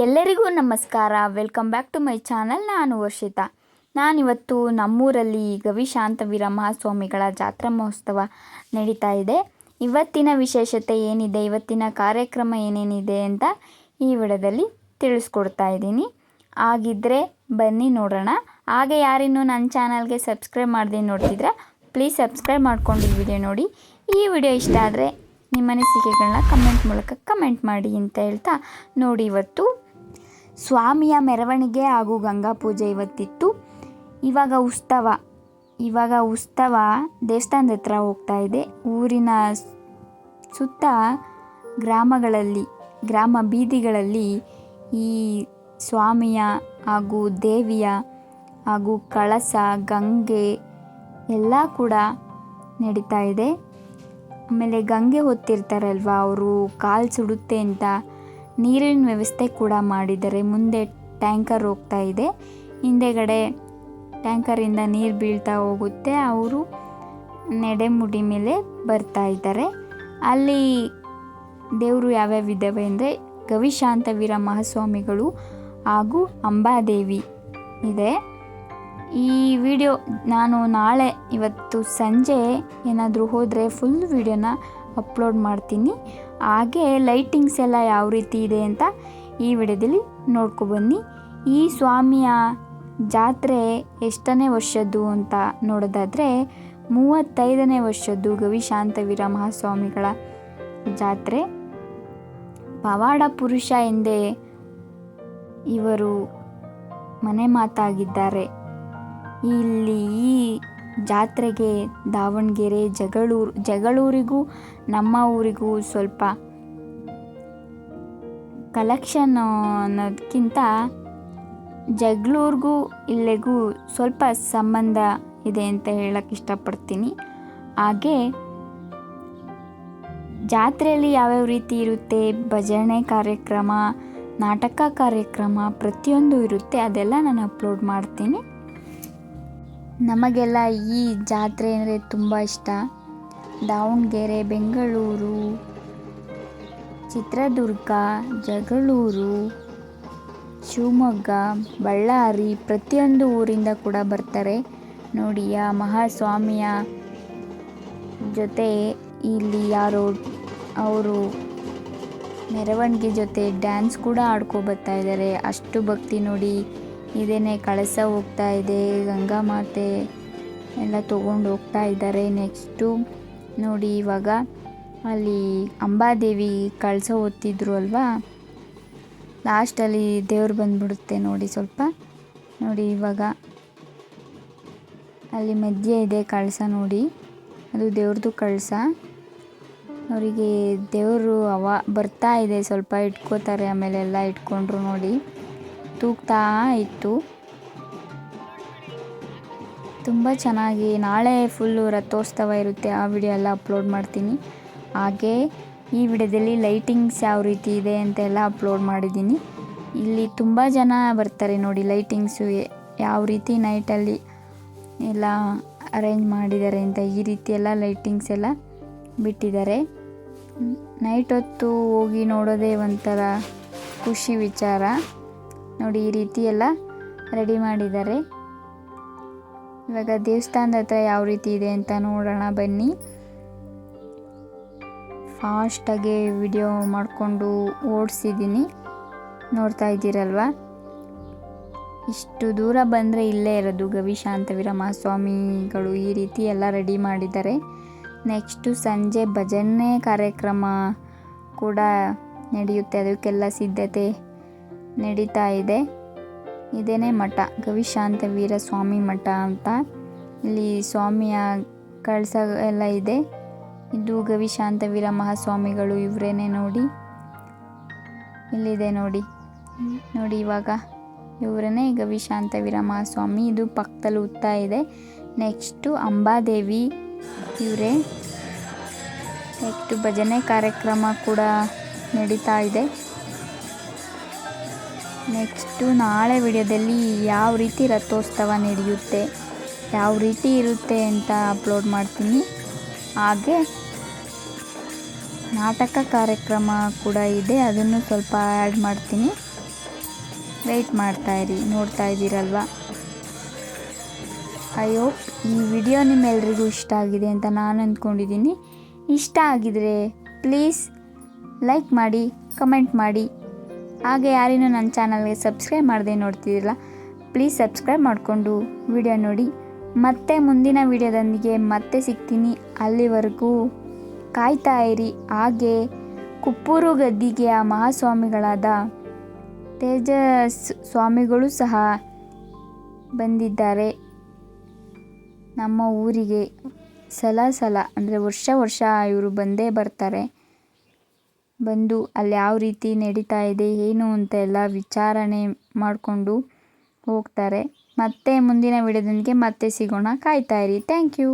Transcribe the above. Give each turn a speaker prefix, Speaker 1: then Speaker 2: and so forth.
Speaker 1: ಎಲ್ಲರಿಗೂ ನಮಸ್ಕಾರ. Welcome back to my channel ನಾನು ವರ್ಷಿತಾ. ನಾನಿವತ್ತು ನಮ್ಮೂರಲ್ಲಿ ಗವಿಶಾಂತವೀರ ಮಹಾಸ್ವಾಮಿಗಳ ಜಾತ್ರಾ ಮಹೋತ್ಸವ ನಡೀತಾ ಇದೆ. ಇವತ್ತಿನ ವಿಶೇಷತೆ ಏನಿದೆ, ಇವತ್ತಿನ ಕಾರ್ಯಕ್ರಮ ಏನೇನಿದೆ ಅಂತ ಈ ವಿಡದಲ್ಲಿ ತಿಳಿಸ್ಕೊಡ್ತಾ ಇದ್ದೀನಿ. ಆಗಿದ್ದರೆ ಬನ್ನಿ ನೋಡೋಣ. ಹಾಗೆ ಯಾರಿನ್ನೂ ನನ್ನ ಚಾನಲ್ಗೆ ಸಬ್ಸ್ಕ್ರೈಬ್ ಮಾಡಿದೆ ನೋಡ್ತಿದ್ರೆ ಪ್ಲೀಸ್ ಸಬ್ಸ್ಕ್ರೈಬ್ ಮಾಡ್ಕೊಂಡು ಈ ವಿಡಿಯೋ ನೋಡಿ. ಈ ವಿಡಿಯೋ ಇಷ್ಟ ಆದರೆ ನಿಮ್ಮ ಅನಿಸಿಕೆಗಳನ್ನ ಕಮೆಂಟ್ ಮೂಲಕ ಕಮೆಂಟ್ ಮಾಡಿ ಅಂತ ಹೇಳ್ತಾ ನೋಡಿ ಇವತ್ತು. ಸ್ವಾಮಿಯ ಮೆರವಣಿಗೆ ಹಾಗೂ ಗಂಗಾ ಪೂಜೆ ಇವತ್ತಿತ್ತು. ಇವಾಗ ಉತ್ಸವ ಇವಾಗ ಉತ್ಸವ ದೇವಸ್ಥಾನದ ಹತ್ರ ಹೋಗ್ತಾ ಇದೆ. ಊರಿನ ಸುತ್ತ ಗ್ರಾಮಗಳಲ್ಲಿ, ಗ್ರಾಮ ಬೀದಿಗಳಲ್ಲಿ ಈ ಸ್ವಾಮಿಯ ಹಾಗೂ ದೇವಿಯ ಹಾಗೂ ಕಳಸ, ಗಂಗೆ ಎಲ್ಲ ಕೂಡ ನಡೀತಾ ಇದೆ. ಆಮೇಲೆ ಗಂಗೆ ಹೊತ್ತಿರ್ತಾರಲ್ವ, ಅವರು ಕಾಲು ಸುಡುತ್ತೆ ಅಂತ. ನೀರಿನ ವ್ಯವಸ್ಥೆ ಕೂಡ ಮಾಡಿದ್ದಾರೆ. ಮುಂದೆ ಟ್ಯಾಂಕರ್ ಹೋಗ್ತಾ ಇದೆ. ಹಿಂದೆಗಡೆ ಟ್ಯಾಂಕರಿಂದ ನೀರು ಬೀಳ್ತಾ ಹೋಗುತ್ತೆ. ಅವರು ನೆಡೆಮುಡಿ ಮೇಲೆ ಬರ್ತಾ ಇದ್ದಾರೆ. ಅಲ್ಲಿ ದೇವರು ಯಾವ್ಯಾವ ಇದ್ದಾವೆ ಅಂದರೆ ಗವಿಶಾಂತವೀರ ಮಹಾಸ್ವಾಮಿಗಳು ಹಾಗೂ ಅಂಬಾದೇವಿ ಇದೆ. ಈ ವಿಡಿಯೋ ನಾನು ನಾಳೆ ಇವತ್ತು ಸಂಜೆ ಏನಾದರೂ ಹೋದರೆ ಫುಲ್ ವಿಡಿಯೋನ ಅಪ್ಲೋಡ್ ಮಾಡ್ತೀನಿ. ಹಾಗೆ ಲೈಟಿಂಗ್ಸ್ ಎಲ್ಲ ಯಾವ ರೀತಿ ಇದೆ ಅಂತ ಈ ವಿಡಿಯೋದಲ್ಲಿ ನೋಡ್ಕೊಬನ್ನಿ ಈ ಸ್ವಾಮಿಯ ಜಾತ್ರೆ ಎಷ್ಟನೇ ವರ್ಷದ್ದು ಅಂತ ನೋಡೋದಾದರೆ ಮೂವತ್ತೈದನೇ ವರ್ಷದ್ದು ಗವಿಶಾಂತವೀರ ಮಹಾಸ್ವಾಮಿಗಳ ಜಾತ್ರೆ. ಪವಾಡ ಪುರುಷ ಎಂದೇ ಇವರು ಮನೆ ಮಾತಾಗಿದ್ದಾರೆ. ಇಲ್ಲಿ ಈ ಜಾತ್ರೆಗೆ ದಾವಣಗೆರೆ, ಜಗಳೂರು, ಜಗಳೂರಿಗೂ, ನಮ್ಮ ಊರಿಗೂ ಸ್ವಲ್ಪ ಕಲೆಕ್ಷನ್ ಅನ್ನೋದಕ್ಕಿಂತ ಜಗಳೂರಿಗೂ ಇಲ್ಲಿಗೂ ಸ್ವಲ್ಪ ಸಂಬಂಧ ಇದೆ ಅಂತ ಹೇಳಕ್ಕೆ ಇಷ್ಟಪಡ್ತೀನಿ. ಹಾಗೆ ಜಾತ್ರೆಯಲ್ಲಿ ಯಾವ್ಯಾವ ರೀತಿ ಇರುತ್ತೆ, ಭಜನೆ ಕಾರ್ಯಕ್ರಮ, ನಾಟಕ ಕಾರ್ಯಕ್ರಮ ಪ್ರತಿಯೊಂದು ಇರುತ್ತೆ, ಅದೆಲ್ಲ ನಾನು ಅಪ್ಲೋಡ್ ಮಾಡ್ತೀನಿ. ನಮಗೆಲ್ಲ ಈ ಜಾತ್ರೆ ಅಂದರೆ ತುಂಬ ಇಷ್ಟ. ದಾವಣಗೆರೆ, ಬೆಂಗಳೂರು, ಚಿತ್ರದುರ್ಗ, ಜಗಳೂರು, ಶಿವಮೊಗ್ಗ, ಬಳ್ಳಾರಿ ಪ್ರತಿಯೊಂದು ಊರಿಂದ ಕೂಡ ಬರ್ತಾರೆ. ನೋಡಿ, ಆ ಮಹಾಸ್ವಾಮಿಯ ಜೊತೆ ಇಲ್ಲಿ ಯಾರೋ ಅವರು ಮೆರವಣಿಗೆ ಜೊತೆ ಡ್ಯಾನ್ಸ್ ಕೂಡ ಆಡ್ಕೊ ಬರ್ತಾ ಇದ್ದಾರೆ. ಅಷ್ಟು ಭಕ್ತಿ ನೋಡಿ ಇದೇನೆ ಕಳಸ ಹೋಗ್ತಾ ಇದೆ, ಗಂಗಾ ಮಾತೆ ಎಲ್ಲ ತಗೊಂಡು ಹೋಗ್ತಾ ಇದ್ದಾರೆ. ನೆಕ್ಸ್ಟು ನೋಡಿ ಇವಾಗ ಅಲ್ಲಿ ಅಂಬಾದೇವಿ ಕಳಸ ಓದ್ತಿದ್ರು ಅಲ್ವಾ? ಲಾಸ್ಟಲ್ಲಿ ದೇವ್ರು ಬಂದ್ಬಿಡುತ್ತೆ ನೋಡಿ ಸ್ವಲ್ಪ. ನೋಡಿ ಇವಾಗ ಅಲ್ಲಿ ಮಧ್ಯೆ ಇದೆ ಕಳಸ ನೋಡಿ. ಅದು ದೇವ್ರದ್ದು ಕಳಸ. ಅವರಿಗೆ ದೇವರು ಅವ ಬರ್ತಾ ಇದೆ ಸ್ವಲ್ಪ ಇಟ್ಕೋತಾರೆ ಆಮೇಲೆ ಎಲ್ಲ ಇಟ್ಕೊಂಡ್ರು ನೋಡಿ. ತೂಗ್ತಾ ಇತ್ತು. ತುಂಬ ಚೆನ್ನಾಗಿ ನಾಳೆ ಫುಲ್ಲು ರಥೋತ್ಸವ ಇರುತ್ತೆ. ಆ ವಿಡಿಯೋ ಎಲ್ಲ ಅಪ್ಲೋಡ್ ಮಾಡ್ತೀನಿ. ಹಾಗೆ ಈ ವಿಡಿಯೋದಲ್ಲಿ ಲೈಟಿಂಗ್ಸ್ ಯಾವ ರೀತಿ ಇದೆ ಅಂತೆಲ್ಲ ಅಪ್ಲೋಡ್ ಮಾಡಿದ್ದೀನಿ. ಇಲ್ಲಿ ತುಂಬ ಜನ ಬರ್ತಾರೆ ನೋಡಿ ಲೈಟಿಂಗ್ಸು ಯಾವ ರೀತಿ ನೈಟಲ್ಲಿ ಎಲ್ಲ ಅರೇಂಜ್ ಮಾಡಿದ್ದಾರೆ ಅಂತ ಈ ರೀತಿ ಎಲ್ಲ ಲೈಟಿಂಗ್ಸ್ ಎಲ್ಲ ಬಿಟ್ಟಿದ್ದಾರೆ. ನೈಟ್ ಹೊತ್ತು ಹೋಗಿ ನೋಡೋದೇ ಒಂಥರ ಖುಷಿ ವಿಚಾರ. ನೋಡಿ ಈ ರೀತಿ ಎಲ್ಲ ರೆಡಿ ಮಾಡಿದ್ದಾರೆ. ಇವಾಗ ದೇವಸ್ಥಾನದ ಹತ್ರ ಯಾವ ರೀತಿ ಇದೆ ಅಂತ ನೋಡೋಣ ಬನ್ನಿ. ಫಾಸ್ಟಾಗಿ ವಿಡಿಯೋ ಮಾಡಿಕೊಂಡು ಓಡಿಸಿದ್ದೀನಿ. ನೋಡ್ತಾ ಇದ್ದೀರಲ್ವ? ಇಷ್ಟು ದೂರ ಬಂದರೆ ಇಲ್ಲೇ ಇರೋದು ಗವಿಶಾಂತವೀರ ಮಹಾಸ್ವಾಮಿಗಳು ಈ ರೀತಿ ಎಲ್ಲ ರೆಡಿ ಮಾಡಿದ್ದಾರೆ. ನೆಕ್ಸ್ಟು ಸಂಜೆ ಭಜನೆ ಕಾರ್ಯಕ್ರಮ ಕೂಡ ನಡೆಯುತ್ತೆ. ಅದಕ್ಕೆಲ್ಲ ಸಿದ್ಧತೆ ನಡೀತಾ ಇದೆ. ಇದೇನೇ ಮಠ? ಗವಿಶಾಂತ ವೀರ ಸ್ವಾಮಿ ಮಠ ಅಂತ. ಇಲ್ಲಿ ಸ್ವಾಮಿಯ ಕಳಸ ಎಲ್ಲ ಇದೆ. ಇದು ಗವಿಶಾಂತವೀರ ಮಹಾಸ್ವಾಮಿಗಳು ಇವರೇನೆ ನೋಡಿ. ಇಲ್ಲಿದೆ ನೋಡಿ. ನೋಡಿ ಇವಾಗ. ಇವರನ್ನೇ ಗವಿಶಾಂತವೀರ ಮಹಾಸ್ವಾಮಿ. ಇದು ಪಕ್ಕದಲ್ಲಿ ಉತ್ತಾ ಇದೆ. ನೆಕ್ಸ್ಟು ಅಂಬಾದೇವಿ ಇವರೇ. ನೆಕ್ಸ್ಟ್ ಭಜನೆ ಕಾರ್ಯಕ್ರಮ ಕೂಡ ನಡೀತಾ ಇದೆ. ನೆಕ್ಸ್ಟು ನಾಳೆ ವಿಡಿಯೋದಲ್ಲಿ ಯಾವ ರೀತಿ ರಥೋತ್ಸವ ನಡೆಯುತ್ತೆ, ಯಾವ ರೀತಿ ಇರುತ್ತೆ ಅಂತ ಅಪ್ಲೋಡ್ ಮಾಡ್ತೀನಿ. ಹಾಗೆ ನಾಟಕ ಕಾರ್ಯಕ್ರಮ ಕೂಡ ಇದೆ, ಅದನ್ನು ಸ್ವಲ್ಪ ಆ್ಯಡ್ ಮಾಡ್ತೀನಿ. ವೆಯ್ಟ್ ಮಾಡ್ತಾಯಿರಿ ನೋಡ್ತಾ ಇದ್ದೀರಲ್ವ? ಐ ಹೋಪ್ ಈ ವಿಡಿಯೋ ನಿಮ್ಮೆಲ್ರಿಗೂ ಇಷ್ಟ ಆಗಿದೆ ಅಂತ ನಾನು ಅಂದ್ಕೊಂಡಿದ್ದೀನಿ. ಇಷ್ಟ ಆಗಿದರೆ ಪ್ಲೀಸ್ ಲೈಕ್ ಮಾಡಿ, ಕಮೆಂಟ್ ಮಾಡಿ. ಹಾಗೆ ಯಾರಿನೂ ನನ್ನ ಚಾನಲ್ಗೆ ಸಬ್ಸ್ಕ್ರೈಬ್ ಮಾಡದೆ ನೋಡ್ತಿದ್ದಿಲ್ಲ ಪ್ಲೀಸ್ ಸಬ್ಸ್ಕ್ರೈಬ್ ಮಾಡಿಕೊಂಡು ವಿಡಿಯೋ ನೋಡಿ. ಮತ್ತೆ ಮುಂದಿನ ವಿಡಿಯೋದೊಂದಿಗೆ ಮತ್ತೆ ಸಿಗ್ತೀನಿ. ಅಲ್ಲಿವರೆಗೂ ಕಾಯ್ತಾ ಇರಿ. ಹಾಗೆ ಕುಪ್ಪೂರು ಗದ್ದಿಗೆಯ ಮಹಾಸ್ವಾಮಿಗಳಾದ ತೇಜಸ್ ಸ್ವಾಮಿಗಳು ಸಹ ಬಂದಿದ್ದಾರೆ. ನಮ್ಮ ಊರಿಗೆ. ಸಲ ಸಲ, ಅಂದರೆ ವರ್ಷ ವರ್ಷ ಇವರು ಬಂದೇ ಬರ್ತಾರೆ. ಬಂದು ಅಲ್ಲಿ ಯಾವ ರೀತಿ ನಡೀತಾ ಇದೆ, ಏನು ಅಂತ ಎಲ್ಲ ವಿಚಾರಣೆ ಮಾಡಿಕೊಂಡು ಹೋಗ್ತಾರೆ. ಮತ್ತೆ ಮುಂದಿನ ವಿಡಿಯೋದೊಂದಿಗೆ ಮತ್ತೆ ಸಿಗೋಣ. ಕಾಯ್ತಾ ಇರಿ. Thank you